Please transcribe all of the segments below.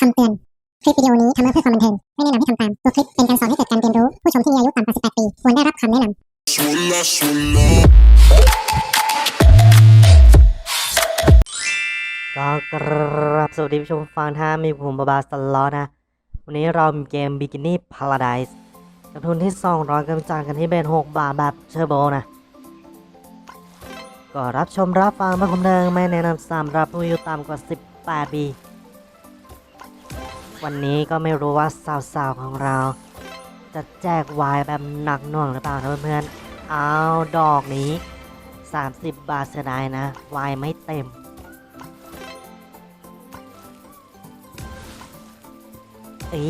คำเตือน คลิปวิดีโอนี้ทำมาเพื่อความบันเทิง ไม่แนะนำให้ทำตาม ตัวคลิปเป็นการสอนให้เกิดการเรียนรู้ ผู้ชมที่มีอายุต่ำกว่า 18 ปี ควรได้รับคำแนะนำ Suena, suena. ก็กราบสวัสดีผู้ชมฟังท่ามีผมบาบาสลอนะ วันนี้เรามีเกม Bikini Paradise จำทุนที่ 200กำจัดกันที่เบน6 บาทแบบเชอร์โบนะ ก็รับชมรับฟังมาคมเดิมไม่แนะนำสำหรับผู้อายุต่ำกว่า 18 ปี วันนี้ก็ไม่รู้ว่าสาวๆของเรา จะแจกวายแบบหนักหน่วงหรือเปล่านะเพื่อนๆเอาดอกนี้ 30 บาทเสียดายนะ วายไม่เต็มอ้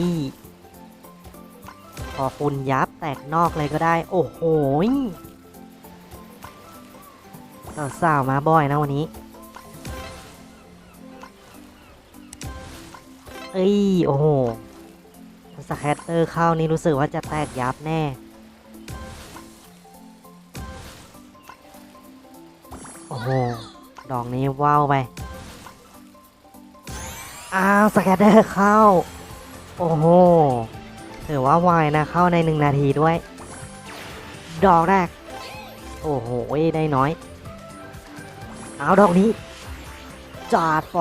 พอคุณยับแตกนอกเลยก็ได้ โอ้โหสาวๆมาบ่อยนะวันนี้ เอ้ย โอ้โหสแคตเตอร์เข้านี่รู้สึกว่าจะแตกยับแน่ โอ้โห ดอกนี้ว้าวไป อ้าวสแคตเตอร์เข้า โอ้โห ถือว่าไวนะเข้าในหนึ่งนาทีด้วย ดอกแรก โอ้โห ได้น้อย เอาดอกนี้ จาดไฟ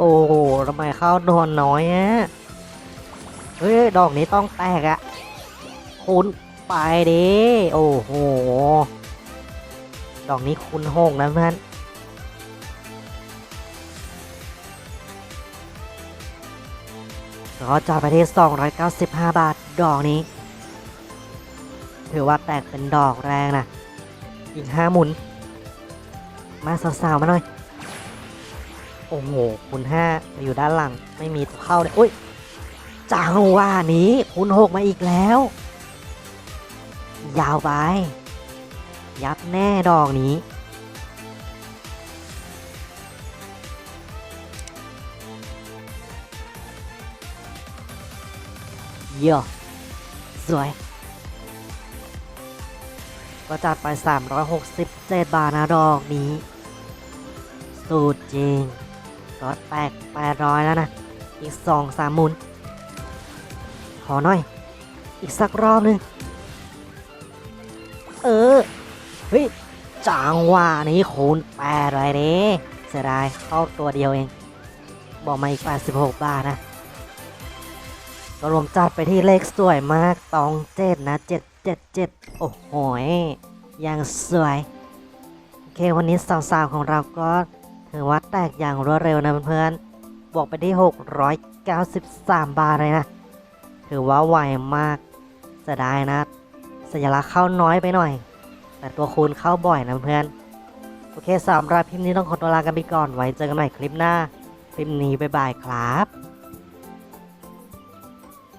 โอ้โหทำไมเข้าโดนน้อยฮะเฮ้ย ดอกนี้ต้องแตกอะคุณไปดิโอ้โห ดอกนี้คุณหงนะเพื่อนก็จอดไปที่295 บาท ดอกนี้ ถือว่าแตกเป็นดอกแรงนะ อีกห้าหมุน มาสาวๆมาหน่อย โอ้โหคุณห้าอยู่ด้านหลังไม่มีตัวเข้าเลยอุ้ยจังหวะนี้คุณหกมาอีกแล้ว ยาวไป ยับแน่ดอกนี้ เยอะสวย ก็จัดไป 367 บาทนะดอกนี้ สูตรจริง ก็แตก800แล้วนะ อีก2 3หมุน ขอหน่อย อีกสักรอบนึง เออ เฮ้ย จังหวะนี้คูณ8เลยเด้เสียดายเข้าตัวเดียวเอง บอกมาอีก 86 บาทนะก็รวมจัดไปที่เลขสวยมากตองเจ็ดนะเจ็ดเจ็ดเจ็ดโอ้โหยยังสวย โอเค วันนี้สาวๆของเราก็ ถือว่าแตกอย่างรวดเร็วนะเพื่อนๆบวกไปที่ 693 บาทเลยนะ ถือว่าไวมากเสียดายนะ สัญลักษณ์เข้าน้อยไปหน่อย แต่ตัวคูณเข้าบ่อยนะเพื่อน โอเคสำหรับคลิปนี้ต้องขอตัวลากันไปก่อน ไว้เจอกันใหม่คลิปหน้า คลิปนี้บ๊ายบายครับ